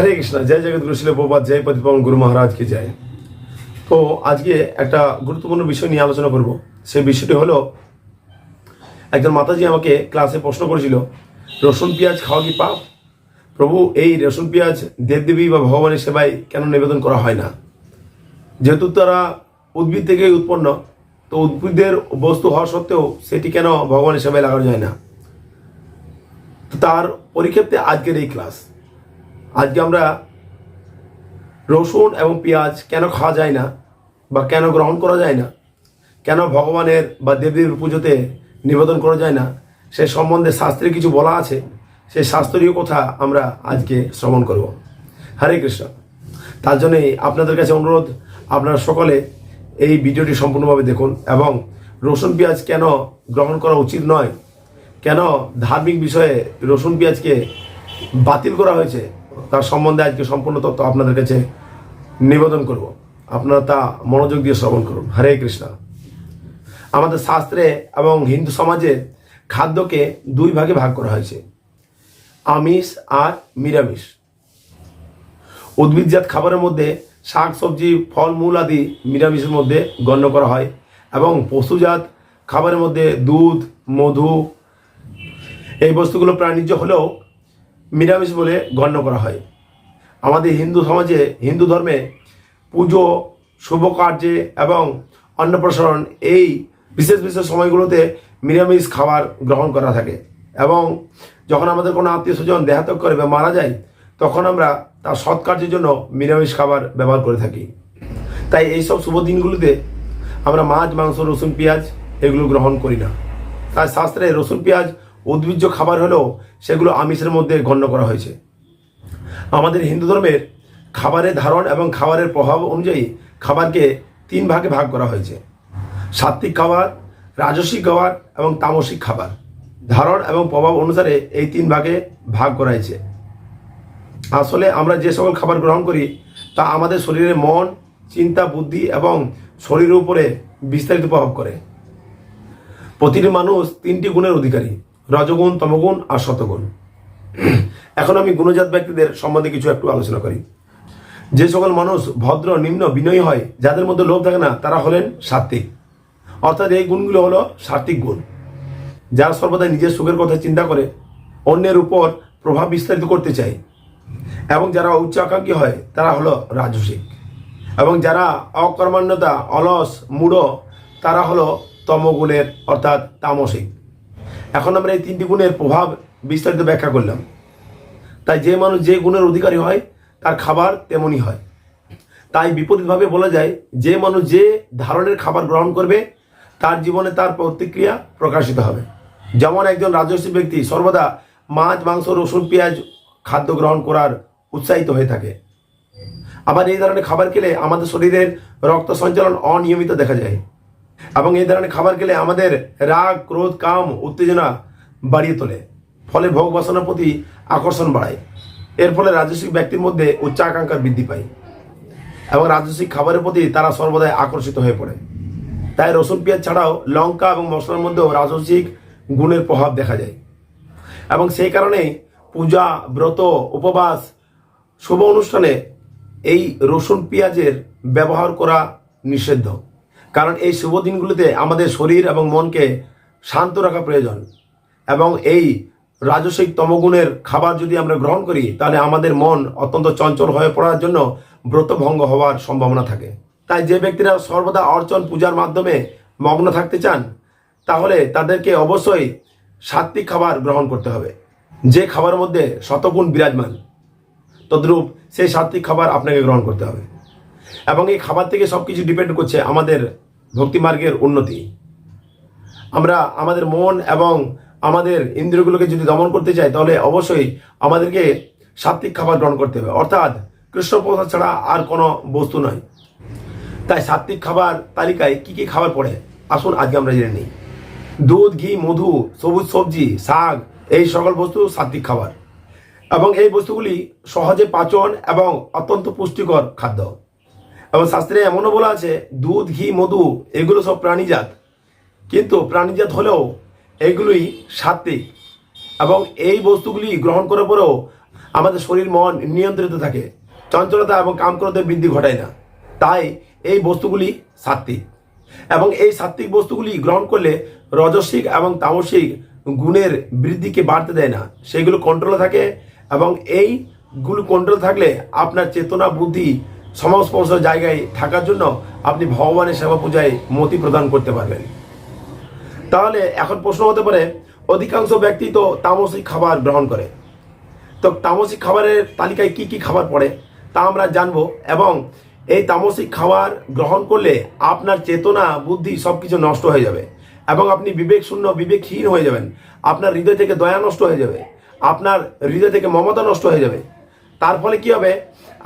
হরে কৃষ্ণ জয় জগৎ গুরু শিল প্রপাত জয় প্রতিপবন গুরু মহারাজকে জয় তো আজকে একটা গুরুত্বপূর্ণ বিষয় নিয়ে আলোচনা করব। সেই বিষয়টি হলো, একজন মাতাজি আমাকে ক্লাসে প্রশ্ন করেছিল, রসুন, পেঁয়াজ খাওয়া কি পাপ? প্রভু, এই রসুন, পেঁয়াজ, দেবদেবী বা ভগবানের সেবায় কেন নিবেদন করা হয় না? যেহেতু তারা উদ্ভিদ থেকে উৎপন্ন, তো উদ্ভিদের বস্তু হওয়া সত্ত্বেও সেটি কেন ভগবানের সেবায় লাগানো যায় না? তার পরিক্ষেপে আজকের এই ক্লাস আজকে আমরা রসুন এবং পেঁয়াজ কেন খাওয়া যায় না বা কেন গ্রহণ করা যায় না? কেন ভগবানের বা দেবীর পুজোতে নিবেদন করা যায় না? সে সম্বন্ধে শাস্ত্রে কিছু বলা আছে। সেই শাস্ত্রীয় কথা আমরা আজকে শ্রবণ করব। হরে কৃষ্ণ। তার জন্যই আপনাদের কাছে অনুরোধ, আপনারা সকলে এই ভিডিওটি সম্পূর্ণভাবে দেখুন এবং রসুন পেঁয়াজ কেন গ্রহণ করা উচিত নয়? কেন ধার্মিক বিষয়ে রসুন পেঁয়াজকে বাতিল করা হয়েছে? তার সম্বন্ধে আজকে সম্পূর্ণ তথ্য আপনাদের কাছে নিবেদন করব। আপনারা তা মনোযোগ দিয়ে শ্রবণ করুন। হরে কৃষ্ণ। আমাদের শাস্ত্রে এবং হিন্দু সমাজে খাদ্যকে দুই ভাগে ভাগ করা হয়েছে। আমিষ আর নিরামিষ। উদ্ভিদজাত খাবারের মধ্যে শাক, সবজি, ফল, মূল আদি নিরামিষের মধ্যে গণ্য করা হয় এবং পশুজাত খাবারের মধ্যে দুধ, মধু, এই বস্তুগুলো প্রাণীজ হলেও নিরামিষ বলে গণ্য করা হয়। আমাদের হিন্দু সমাজে, হিন্দু ধর্মে পুজো, শুভ কার্যে এবং অন্নপ্রসারণ এই বিশেষ বিশেষ সময়গুলোতে নিরামিষ খাবার গ্রহণ করা থাকে এবং যখন আমাদের কোনো আত্মীয় স্বজন দেহাত্যাগ করে বা মারা যায়, তখন আমরা তার সৎকার্যের জন্য নিরামিষ খাবার ব্যবহার করে থাকি। তাই এইসব শুভ দিনগুলিতে আমরা মাছ, মাংস, রসুন, পেঁয়াজ এগুলো গ্রহণ করি না। তাই শাস্ত্রে রসুন, পেঁয়াজ উদ্ভিজ্জ খাবার হলেও সেগুলো আমিষের মধ্যে গণ্য করা হয়েছে। আমাদের হিন্দু ধর্মের খাবারের ধারণ এবং খাবারের প্রভাব অনুযায়ী খাবারকে তিন ভাগে ভাগ করা হয়েছে। সাত্বিক খাবার রাজসিক খাবার এবং তামসিক খাবার। ধারণ এবং প্রভাব অনুসারে এই তিন ভাগে ভাগ করা হয়েছে। আসলে আমরা যে সকল খাবার গ্রহণ করি, তা আমাদের শরীরে মন, চিন্তা, বুদ্ধি এবং শরীরের উপরে বিস্তারিত প্রভাব করে। প্রতিটি মানুষ তিনটি গুণের অধিকারী। রজগুণ, তমগুণ আর শতগুণ। এখন আমি গুণজাত ব্যক্তিদের সম্বন্ধে কিছু একটু আলোচনা করি। যে সকল মানুষ ভদ্র, নিম্ন, বিনয়ী হয়, যাদের মধ্যে লোভ থাকে না, তারা হলেন সাত্বিক অর্থাৎ এই গুণগুলো হলো সাত্বিক গুণ। যারা সর্বদা নিজের সুখের কথা চিন্তা করে, অন্যের উপর প্রভাব বিস্তারিত করতে চায়, এবং যারা উচ্চাকাঙ্ক্ষী হয়, তারা হলো রাজসিক। এবং যারা অকর্মান্যতা অলস, মূঢ়, তারা হলো তমগুণের, অর্থাৎ তামসিক। এখন আমরা এই তিনটি গুণের প্রভাব বিস্তারিত ব্যাখ্যা করলাম। তাই যে মানুষ যে গুণের অধিকারী হয়, তার খাবার তেমনই হয়। তাই বিপরীতভাবে বলা যায়, যে মানুষ যে ধারণের খাবার গ্রহণ করবে, তার জীবনে তার প্রতিক্রিয়া প্রকাশিত হবে। যেমন একজন রাজস্বী ব্যক্তি সর্বদা মাছ, মাংস, রসুন, পেঁয়াজ খাদ্য গ্রহণ করার উৎসাহিত হয়ে থাকে। আবার এই ধরনের খাবার খেলে আমাদের শরীরের রক্ত সঞ্চালন অনিয়মিত দেখা যায়। এবং এই ধরনের খাবার খেলে আমাদের রাগ, ক্রোধ, কাম, উত্তেজনা বাড়িয়ে তোলে। ফলে ভোগ বাসনার প্রতি আকর্ষণ বাড়ায়। এর ফলে রাজস্বিক ব্যক্তির মধ্যে উচ্চাকাঙ্ক্ষা বৃদ্ধি পায় এবং রাজস্বিক খাবারের প্রতি তারা সর্বদাই আকর্ষিত হয়ে পড়ে। তাই রসুন, পেঁয়াজ ছাড়াও লঙ্কা এবং মশলার মধ্যেও রাজস্বিক গুণের প্রভাব দেখা যায়। এবং সেই কারণেই পূজা, ব্রত, উপবাস, শুভ অনুষ্ঠানে এই রসুন, পেঁয়াজের ব্যবহার করা নিষিদ্ধ। কারণ এই শুভ দিনগুলিতে আমাদের শরীর এবং মনকে শান্ত রাখা প্রয়োজন। এবং এই রাজসিক তমগুণের খাবার যদি আমরা গ্রহণ করি, তাহলে আমাদের মন অত্যন্ত চঞ্চল হয়ে পড়ার জন্য ব্রতভঙ্গ হওয়ার সম্ভাবনা থাকে। তাই যে ব্যক্তিরা সর্বদা অর্চন পূজার মাধ্যমে মগ্ন থাকতে চান, তাহলে তাদেরকে অবশ্যই সাত্বিক খাবার গ্রহণ করতে হবে। যে খাবারের মধ্যে শতগুণ বিরাজমান, তদ্রূপ সেই সাত্বিক খাবার আপনাকে গ্রহণ করতে হবে। এবং এই খাবার থেকে সব কিছু ডিপেন্ড করছে আমাদের ভক্তিমার্গের উন্নতি। আমরা আমাদের মন এবং আমাদের ইন্দ্রিয়গুলোকে যদি দমন করতে চাই, তাহলে অবশ্যই আমাদেরকে সাত্বিক খাবার গ্রহণ করতে হবে। অর্থাৎ কৃষ্ণ প্রসাদ ছাড়া আর কোনো বস্তু নয়। তাই সাত্বিক খাবার তালিকায় কি কি খাবার পড়ে? আসুন আজকে আমরা জেনে নিই। দুধ, ঘি, মধু, সবুজ সবজি, শাক, এই সকল বস্তু সাত্বিক খাবার। এবং এই বস্তুগুলি সহজে পাচন এবং অত্যন্ত পুষ্টিকর খাদ্য। এবং শাস্ত্রে এমনও বলা আছে, দুধ, ঘি, মধু, এগুলো সব প্রাণীজাত। কিন্তু প্রাণীজাত হলেও এগুলোই সাত্বিক এবং এই বস্তুগুলি গ্রহণ করার পরেও আমাদের শরীর মন নিয়ন্ত্রিত থাকে, চঞ্চলতা এবং কামক্রোধের বৃদ্ধি ঘটায় না। তাই এই বস্তুগুলি সাত্বিক এবং এই সাত্বিক বস্তুগুলি গ্রহণ করলে রজস্বিক এবং তামসিক গুণের বৃদ্ধিকে বাড়তে দেয় না। সেগুলো কন্ট্রোলে থাকে এবং এইগুলো কন্ট্রোল থাকলে আপনার চেতনা, বুদ্ধি সমাস্পর্শ জায়গায় থাকার জন্য আপনি ভগবানের সেবা পূজায় মতি প্রদান করতে পারবেন। তাহলে এখন প্রশ্ন হতে পারে, অধিকাংশ ব্যক্তি তো তামসিক খাবার গ্রহণ করে। তো তামসিক খাবারের তালিকায় কি কি খাবার পড়ে তা আমরা জানব এবং এই তামসিক খাবার গ্রহণ করলে আপনার চেতনা, বুদ্ধি সব কিছু নষ্ট হয়ে যাবে এবং আপনি বিবেক শূন্য, বিবেকহীন হয়ে যাবেন। আপনার হৃদয় থেকে দয়া নষ্ট হয়ে যাবে। আপনার হৃদয় থেকে মমতা নষ্ট হয়ে যাবে। তার ফলে কি হবে?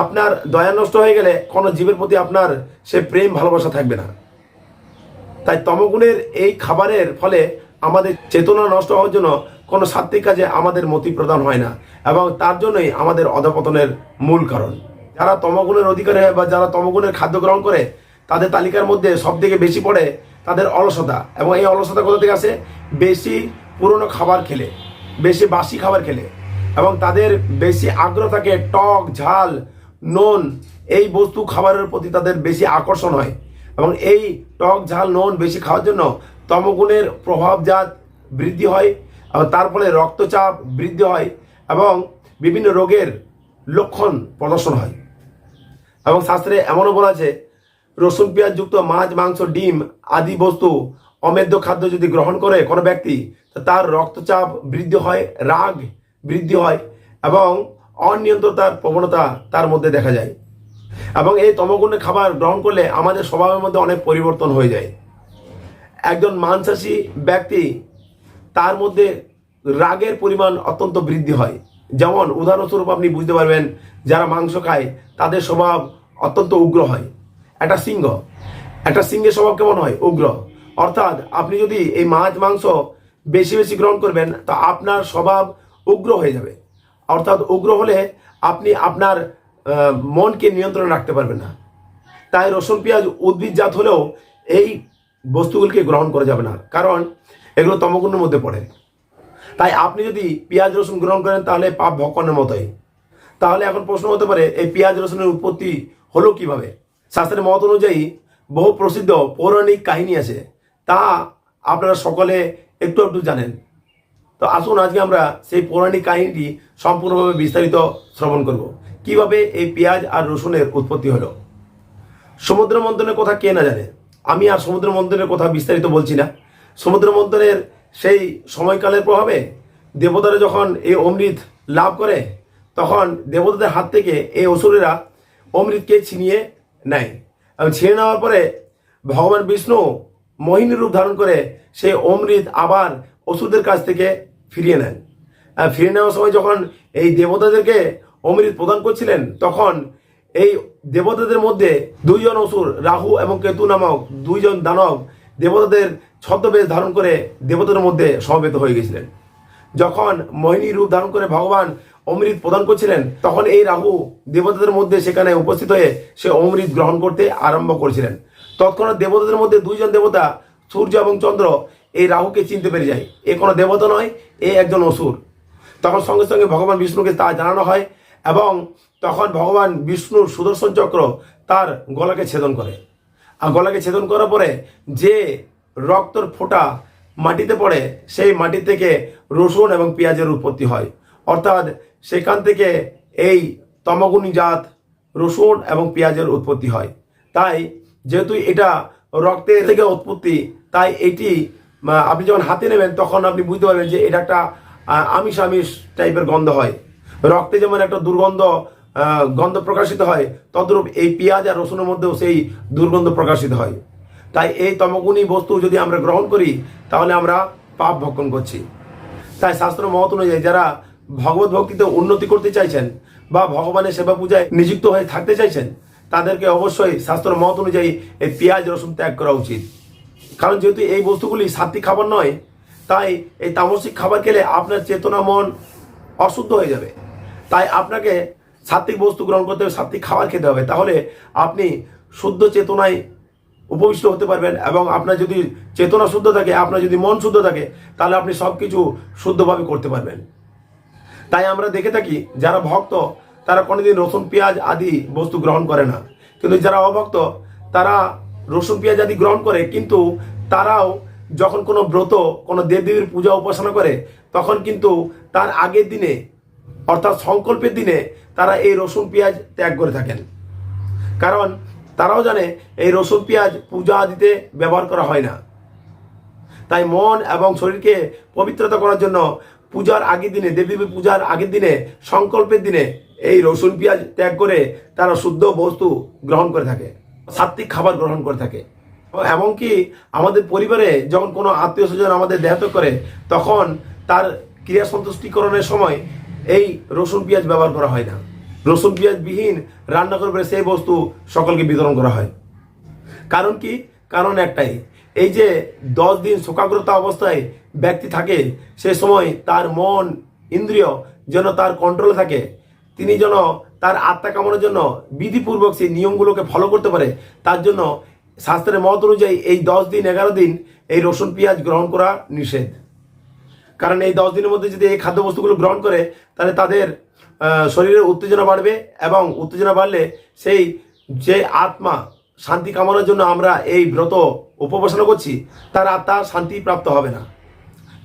আপনার দয়া নষ্ট হয়ে গেলে কোনো জীবের প্রতি আপনার সে প্রেম, ভালোবাসা থাকবে না। তাই তমগুণের এই খাবারের ফলে আমাদের চেতনা নষ্ট হওয়ার জন্য কোনো সাত্বিক কাজে আমাদের মতি প্রদান হয় না এবং তার জন্যই আমাদের অধপতনের মূল কারণ। যারা তমগুণের অধিকারী হয় বা যারা তমগুণের খাদ্য গ্রহণ করে, তাদের তালিকার মধ্যে সব থেকে বেশি পড়ে তাদের অলসতা এবং এই অলসতা কোথা থেকে আসে? বেশি পুরনো খাবার খেলে, বেশি বাসি খাবার খেলে এবং তাদের বেশি আগ্রহ থাকে টক, ঝাল নুন এই বস্তু খাবারের প্রতি তাদের বেশি আকর্ষণ হয় এবং এই টক ঝাল নুন বেশি খাওয়ার জন্য তমগুণের প্রভাবজাত বৃদ্ধি হয় এবং তার ফলে রক্তচাপ বৃদ্ধি হয় এবং বিভিন্ন রোগের লক্ষণ প্রদর্শন হয়। এবং শাস্ত্রে এমনও বলা আছে, রসুন, পেঁয়াজ যুক্ত মাছ, মাংস, ডিম আদি বস্তু অমেদ্য খাদ্য যদি গ্রহণ করে কোনো ব্যক্তি তার রক্তচাপ বৃদ্ধি হয়, রাগ বৃদ্ধি হয় এবং অনিয়ন্ত্রতার প্রবণতা তার মধ্যে দেখা যায়। এবং এই তমগুণের খাবার গ্রহণ করলে আমাদের স্বভাবের মধ্যে অনেক পরিবর্তন হয়ে যায়। একজন মাংসাশী ব্যক্তি তার মধ্যে রাগের পরিমাণ অত্যন্ত বৃদ্ধি হয়। যেমন উদাহরণস্বরূপ আপনি বুঝতে পারবেন, যারা মাংস খায়, তাদের স্বভাব অত্যন্ত উগ্র হয়। একটা সিংহ। একটা সিংহের স্বভাব কেমন হয়? উগ্র। অর্থাৎ আপনি যদি এই মাছ, মাংস বেশি বেশি গ্রহণ করবেন, তো আপনার স্বভাব উগ্র হয়ে যাবে। অর্থাৎ উগ্র হলে আপনি আপনার মনকে নিয়ন্ত্রণে রাখতে পারবেন না। তাই রসুন, পেঁয়াজ উদ্ভিদজাত হলেও এই বস্তুগুলিকে গ্রহণ করা যাবে না, কারণ এগুলো তমগুণের মধ্যে পড়ে। তাই আপনি যদি পেঁয়াজ, রসুন গ্রহণ করেন, তাহলে পাপ ভক্ষণের মতোই। তাহলে এখন প্রশ্ন হতে পারে, এই পেঁয়াজ, রসুনের উৎপত্তি হলো কীভাবে? শাস্ত্রের মত অনুযায়ী বহু প্রসিদ্ধ পৌরাণিক কাহিনী আছে। তা আপনারা সকলে একটু একটু জানেন। তো আসুন আজকে আমরা সেই পৌরাণিক কাহিনীটি সম্পূর্ণভাবে বিস্তারিত শ্রবণ করব। কীভাবে এই পেঁয়াজ আর রসুনের উৎপত্তি হলো? সমুদ্র মন্থনের কথা কে না জানে? আমি আর সমুদ্র মন্থনের কথা বিস্তারিত বলছি না। সমুদ্র মন্থনের সেই সময়কালের প্রভাবে দেবতারা যখন এই অমৃত লাভ করে, তখন দেবতাদের হাত থেকে এই অসুরেরা অমৃতকে ছিনিয়ে নেয়। এবং ছিনিয়ে নেওয়ার পরে ভগবান বিষ্ণু মোহিনী রূপ ধারণ করে সেই অমৃত আবার অসুরদের কাছ থেকে ফিরিয়ে নেন। আর ফিরিয়ে নেওয়ার সময় যখন এই দেবতাদেরকে অমৃত প্রদান করছিলেন, তখন এই দেবতাদের মধ্যে দুইজন অসুর, রাহু এবং কেতু নামক দুইজন দানব দেবতাদের ছদ্মবেশ ধারণ করে দেবতাদের মধ্যে সমবেত হয়ে গেছিলেন। যখন মোহিনী রূপ ধারণ করে ভগবান অমৃত প্রদান করছিলেন, তখন এই রাহু দেবতাদের মধ্যে সেখানে উপস্থিত হয়ে সে অমৃত গ্রহণ করতে আরম্ভ করেছিলেন। তৎক্ষণাৎ দেবতাদের মধ্যে দুইজন দেবতা, সূর্য এবং চন্দ্র এই রাহুকে চিনতে পেরে যায়। এ কোনো দেবতা নয়, এ একজন অসুর। তখন সঙ্গে সঙ্গে ভগবান বিষ্ণুকে তা জানানো হয় এবং তখন ভগবান বিষ্ণুর সুদর্শন চক্র তার গলাকে ছেদন করে। আর গলাকে ছেদন করার পরে যে রক্তর ফোঁটা মাটিতে পড়ে, সেই মাটি থেকে রসুন এবং পেঁয়াজের উৎপত্তি হয়। অর্থাৎ সেখান থেকে এই তমগুণী জাত রসুন এবং পেঁয়াজের উৎপত্তি হয়। তাই যেহেতু এটা রক্তের থেকে উৎপত্তি, তাই এটি আপনি যখন হাতে নেবেন, তখন আপনি বুঝতে পারবেন যে এটা একটা আমিষ আমিষ টাইপের গন্ধ হয়। রক্তে যেমন একটা দুর্গন্ধ গন্ধ প্রকাশিত হয়, তদ্রূপ এই পেঁয়াজ আর রসুনের মধ্যেও সেই দুর্গন্ধ প্রকাশিত হয়। তাই এই তমগুণী বস্তু যদি আমরা গ্রহণ করি, তাহলে আমরা পাপ ভক্ষণ করছি। তাই শাস্ত্র মত অনুযায়ী যারা ভগবত ভক্তিতে উন্নতি করতে চাইছেন বা ভগবানের সেবা পূজায় নিযুক্ত হয়ে থাকতে চাইছেন, তাদেরকে অবশ্যই শাস্ত্র মত অনুযায়ী এই পেঁয়াজ রসুন ত্যাগ করা উচিত। কারণ যেহেতু এই বস্তুগুলি সাত্বিক খাবার নয়, তাই এই তামসিক খাবার খেলে আপনার চেতনা মন অশুদ্ধ হয়ে যাবে। তাই আপনাকে সাত্বিক বস্তু গ্রহণ করতে হবে, সাত্বিক খাবার খেতে হবে। তাহলে আপনি শুদ্ধ চেতনায় উপবিষ্ট হতে পারবেন এবং আপনার যদি চেতনা শুদ্ধ থাকে, আপনার যদি মন শুদ্ধ থাকে, তাহলে আপনি সব কিছু শুদ্ধভাবে করতে পারবেন। তাই আমরা দেখে থাকি, যারা ভক্ত, তারা কোনোদিন রসুন, পেঁয়াজ আদি বস্তু গ্রহণ করে না। কিন্তু যারা অভক্ত, তারা রসুন পেঁয়াজ আদি গ্রহণ করে, কিন্তু তারাও যখন কোনো ব্রত, কোনো দেবদেবীর পূজা উপাসনা করে, তখন কিন্তু তার আগের দিনে, অর্থাৎ সংকল্পের দিনে তারা এই রসুন পেঁয়াজ ত্যাগ করে থাকেন। কারণ তারাও জানে এই রসুন পেঁয়াজ পূজা আদিতে ব্যবহার করা হয় না। তাই মন এবং শরীরকে পবিত্রতা করার জন্য পূজার আগের দিনে দেবদেবী পূজার আগের দিনে, সংকল্পের দিনে এই রসুন পেঁয়াজ ত্যাগ করে তারা শুদ্ধ বস্তু গ্রহণ করে থাকে। সাত্বিক খাবার গ্রহণ করে থাকে। এমনকি আমাদের পরিবারে যখন কোনো আত্মীয় স্বজন আমাদের দেহাত করে, তখন তার ক্রিয়া সন্তুষ্টিকরণের সময় এই রসুন পেঁয়াজ ব্যবহার করা হয় না। রসুন পেঁয়াজ বিহীন রান্না করবে সেই বস্তু সকলকে বিতরণ করা হয়। কারণ কি? কারণ একটাই, এই যে দশ দিন শোকাগ্রতা অবস্থায় ব্যক্তি থাকে, সে সময় তার মন, ইন্দ্রিয় যেন তার কন্ট্রোলে থাকে, তিনি যেন তার আত্মা কামানোর জন্য বিধিপূর্বক সেই নিয়মগুলোকে ফলো করতে পারে। তার জন্য শাস্ত্রের মত অনুযায়ী এই দশ দিন, এগারো দিন এই রসুন, পেঁয়াজ গ্রহণ করা নিষেধ। কারণ এই দশ দিনের মধ্যে যদি এই খাদ্যবস্তুগুলো গ্রহণ করে, তাহলে তাদের শরীরের উত্তেজনা বাড়বে এবং উত্তেজনা বাড়লে সেই, যে আত্মা শান্তি কামানোর জন্য আমরা এই ব্রত উপবাসনা করছি, তার আত্মা শান্তি প্রাপ্ত হবে না।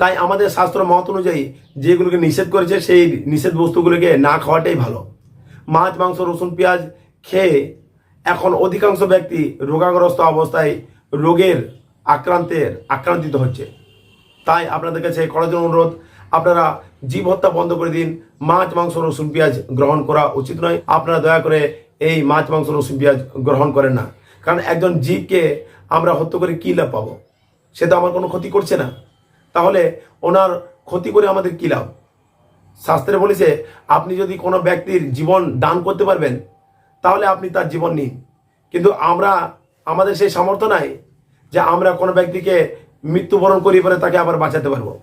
তাই আমাদের শাস্ত্র মত অনুযায়ী যেগুলোকে নিষেধ করেছে, সেই নিষেধ বস্তুগুলোকে না খাওয়াটাই ভালো। মাছ, মাংস, রসুন, পেঁয়াজ খেয়ে এখন অধিকাংশ ব্যক্তি রোগাগ্রস্ত অবস্থায় রোগের আক্রান্তের, আক্রান্তিত হচ্ছে। তাই আপনাদের কাছে করার জন্য অনুরোধ, আপনারা জীব হত্যা বন্ধ করে দিন, মাছ, মাংস, রসুন, পেঁয়াজ গ্রহণ করা উচিত নয়। আপনারা দয়া করে এই মাছ, মাংস, রসুন, পেঁয়াজ গ্রহণ করেন না। কারণ একজন জীবকে আমরা হত্যা করে কী লাভ পাবো? সে তো আমার কোনো ক্ষতি করছে না। তাহলে ওনার ক্ষতি করে আমাদের কী লাভ? শাস্ত্রে বলেছে, আপনি যদি কোনো ব্যক্তির জীবন দান করতে পারবেন, তাহলে আপনি তার জীবন নিন। কিন্তু আমরা, আমাদের সেই সামর্থ্য নাই যে আমরা কোনো ব্যক্তিকে মৃত্যুবরণ করিয়ে পরে তাকে আবার বাঁচাতে পারব।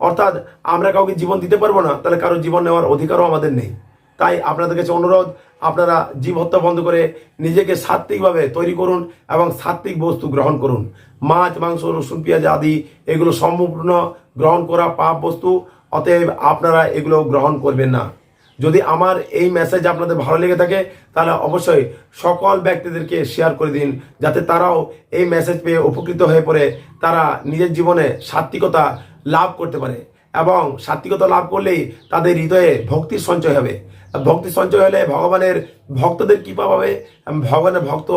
অর্থাৎ আমরা কাউকে জীবন দিতে পারব না, তাহলে কারও জীবন নেওয়ার অধিকারও আমাদের নেই। তাই আপনাদের কাছে অনুরোধ, আপনারা জীব হত্যা বন্ধ করে নিজেকে সাত্বিকভাবে তৈরি করুন এবং সাত্বিক বস্তু গ্রহণ করুন। মাছ, মাংস, রসুন, পেঁয়াজ আদি, এগুলো সম্পূর্ণ গ্রহণ করা পাপ বস্তু। অতএব আপনারা এগুলো গ্রহণ করবেন না। যদি আমার এই মেসেজ আপনাদের ভালো লেগে থাকে, তাহলে অবশ্যই সকল ব্যক্তিদেরকে শেয়ার করে দিন, যাতে তারাও এই মেসেজ পেয়ে উপকৃত হয়ে পড়ে, তারা নিজের জীবনে সাত্বিকতা লাভ করতে পারে এবং সাত্বিকতা লাভ করলেই তাদের হৃদয়ে ভক্তির সঞ্চয় হবে। আর ভক্তির সঞ্চয় হলে ভগবানের ভক্তদের কৃপা পাবে, ভগবানের ভক্ত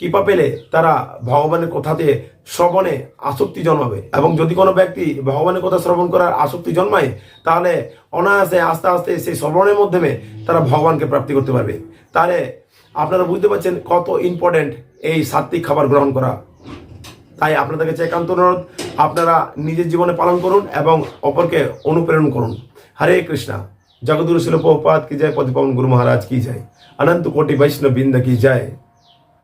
কৃপা পেলে তারা ভগবানের কথাতে শ্রবণে আসক্তি জন্মাবে। এবং যদি কোনো ব্যক্তি ভগবানের কথা শ্রবণ করার আসক্তি জন্মায়, তাহলে অনায়াসে আস্তে আস্তে সেই শ্রবণের মাধ্যমে তারা ভগবানকে প্রাপ্তি করতে পারবে। তাহলে আপনারা বুঝতে পারছেন কত ইম্পর্ট্যান্ট এই সাত্বিক খাবার গ্রহণ করা। তাই আপনাদের কাছে একান্ত অনুরোধ, আপনারা নিজের জীবনে পালন করুন এবং অপরকে অনুপ্রেরণ করুন। হরে কৃষ্ণা। জগদুরু শিল প্রপাত কি জয়? পতিপবন গুরু মহারাজ কি জয়? অনন্ত কোটি বৈষ্ণব বৃন্দ কি জয়?